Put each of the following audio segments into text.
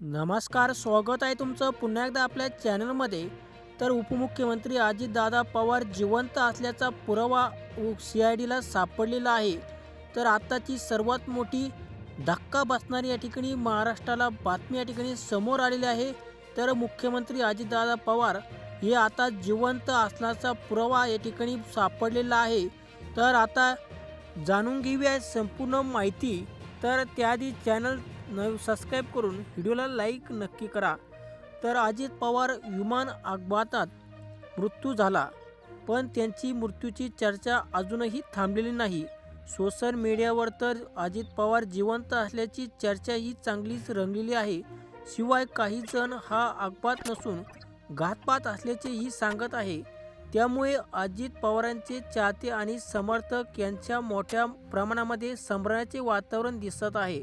नमस्कार स्वागत आहे तुमचं पुन्हा एकदा आपल्या चॅनलमध्ये. तर उपमुख्यमंत्री अजितदादा पवार जिवंत असल्याचा पुरावा सी आय डीला सापडलेला आहे. तर आत्ताची सर्वात मोठी धक्का बसणारी या ठिकाणी महाराष्ट्राला बातमी या ठिकाणी समोर आलेली आहे. तर मुख्यमंत्री अजितदादा पवार हे आता जिवंत असल्याचा पुरावा या ठिकाणी सापडलेला आहे. तर आता जाणून घेऊया संपूर्ण माहिती. तर त्याआधी चॅनल न सबस्क्राईब करून व्हिडिओला लाईक नक्की करा. तर अजित पवार विमान अपघातात मृत्यू झाला. पण त्यांची मृत्यूची चर्चा अजूनही थांबलेली नाही. सोशल मीडियावर तर अजित पवार जिवंत असल्याची चर्चा ही चांगलीच रंगलेली आहे. शिवाय काही जण हा अपघात नसून घातपात असल्याचेही सांगत आहे. त्यामुळे अजित पवारांचे चाहते आणि समर्थक यांच्या मोठ्या प्रमाणामध्ये संभ्रमाचे वातावरण दिसत आहे.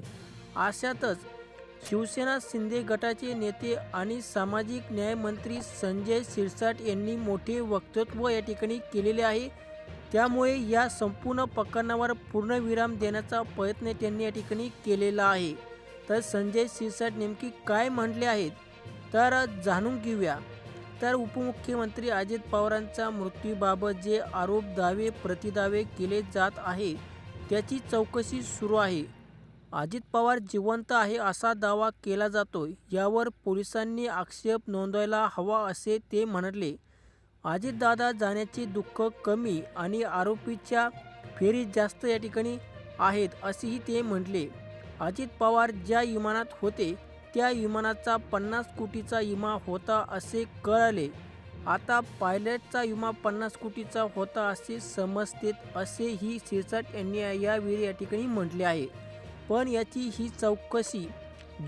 अशातच शिवसेना शिंदे गटाचे नेते आणि सामाजिक न्यायमंत्री संजय शिरसाट यांनी मोठे वक्तृत्व या ठिकाणी केलेले आहे. त्यामुळे या संपूर्ण प्रकरणावर पूर्णविराम देण्याचा प्रयत्न त्यांनी या ठिकाणी केलेला आहे. तर संजय शिरसाट नेमकी काय म्हटले आहेत? तर जाणून घेऊया. तर उपमुख्यमंत्री अजित पवारांच्या मृत्यूबाबत जे आरोप दावे प्रतिदावे केले जात आहे त्याची चौकशी सुरू आहे. अजित पवार जिवंत आहे असा दावा केला जातो. यावर पोलिसांनी आक्षेप नोंदवायला हवा असे ते म्हणाले. अजितदादा जाण्याचे दुःख कमी आणि आरोपीच्या फेरीत जास्त या ठिकाणी आहेत असेही ते म्हटले. अजित पवार ज्या विमानात होते त्या विमानाचा पन्नास कोटीचा विमा होता असे कळाले. आता पायलटचा विमा पन्नास कोटीचा होता असे समजते असेही शिरसाट यांनी यावेळी या ठिकाणी म्हटले आहे. पण याची ही चौकशी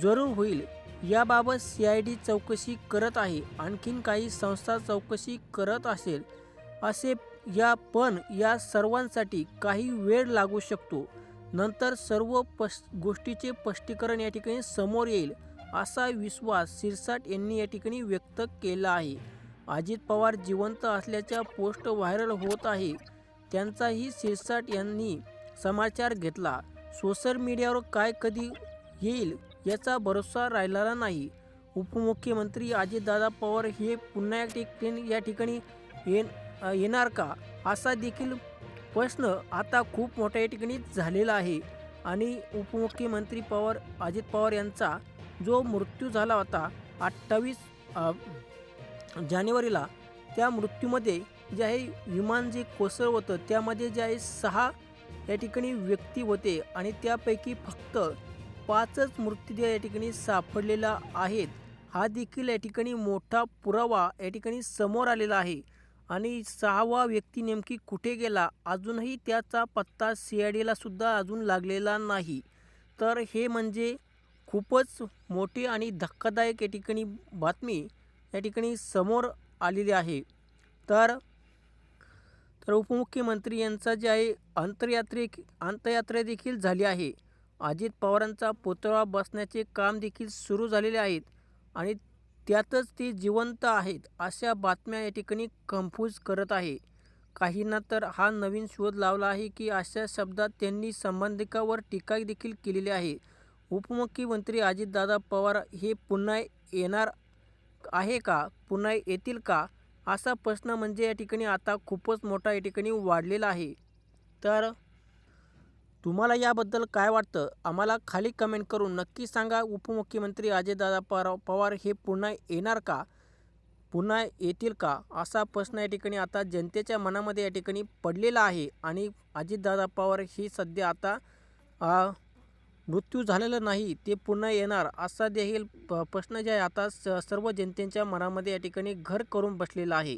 जरूर होईल. याबाबत सी आय डी चौकशी करत आहे. आणखीन काही संस्था चौकशी करत असेल असे या पण या सर्वांसाठी काही वेळ लागू शकतो. नंतर सर्व पश गोष्टीचे स्पष्टीकरण या ठिकाणी समोर येईल असा विश्वास सिरसाट यांनी या ठिकाणी व्यक्त केला आहे. अजित पवार जिवंत असल्याच्या पोस्ट व्हायरल होत आहे. त्यांचाही सिरसाट यांनी समाचार घेतला. सोशल मीडियावर काय कधी येईल याचा भरोसा राहिलेला नाही. उपमुख्यमंत्री अजितदादा पवार हे पुन्हा एक ठिकाणी या ठिकाणी येन येणार का? असा देखील प्रश्न आता खूप मोठ्या या ठिकाणी झालेला आहे. आणि उपमुख्यमंत्री पवार अजित पवार यांचा जो मृत्यू झाला होता अठ्ठावीस जानेवारीला त्या मृत्यूमध्ये जे आहे विमान जे कोसळ होतं त्यामध्ये जे आहे सहा या ठिकाणी व्यक्ती होते आणि त्यापैकी फक्त पाचच मृतदेह या ठिकाणी सापडलेला आहेत. हा देखील या ठिकाणी मोठा पुरावा या ठिकाणी समोर आलेला आहे. आणि सहावा व्यक्ती नेमकी कुठे गेला? अजूनही त्याचा पत्ता सी आय डीला सुद्धा अजून लागलेला नाही. तर हे म्हणजे खूपच मोठी आणि धक्कादायक या ठिकाणी बातमी या ठिकाणी समोर आलेली आहे. तर तर उपमुख्यमंत्री यांचा जे आहे अंतरयात्रे अंतयात्रा देखील झाली आहे. अजित पवारांचा पुतळा बसण्याचे काम देखील सुरू झालेले आहेत आणि त्यातच ते जिवंत आहेत अशा बातम्या या ठिकाणी कन्फ्यूज करत आहे. काहींना तर हा नवीन शोध लावला आहे की अशा शब्दात त्यांनी संबंधिकावर टीका देखील केलेली आहे. उपमुख्यमंत्री अजितदादा पवार हे पुन्हा येणार आहे का? पुन्हा येतील का? असा प्रश्न म्हणजे या ठिकाणी आता खूपच मोठा या ठिकाणी वाढलेला आहे. तर तुम्हाला याबद्दल काय वाटतं? आम्हाला खाली कमेंट करून नक्की सांगा. उपमुख्यमंत्री अजयदादा पवार पवार हे पुन्हा येणार का? पुन्हा येतील का? असा प्रश्न या ठिकाणी आता जनतेच्या मनामध्ये या ठिकाणी पडलेला आहे आणि अजितदादा पवार ही सध्या आता आ, मृत्यू झालेला नाही ते पुन्हा येणार असा देखील प्रश्न जे आहे आता स सर्व जनतेच्या मनामध्ये या ठिकाणी घर करून बसलेला आहे.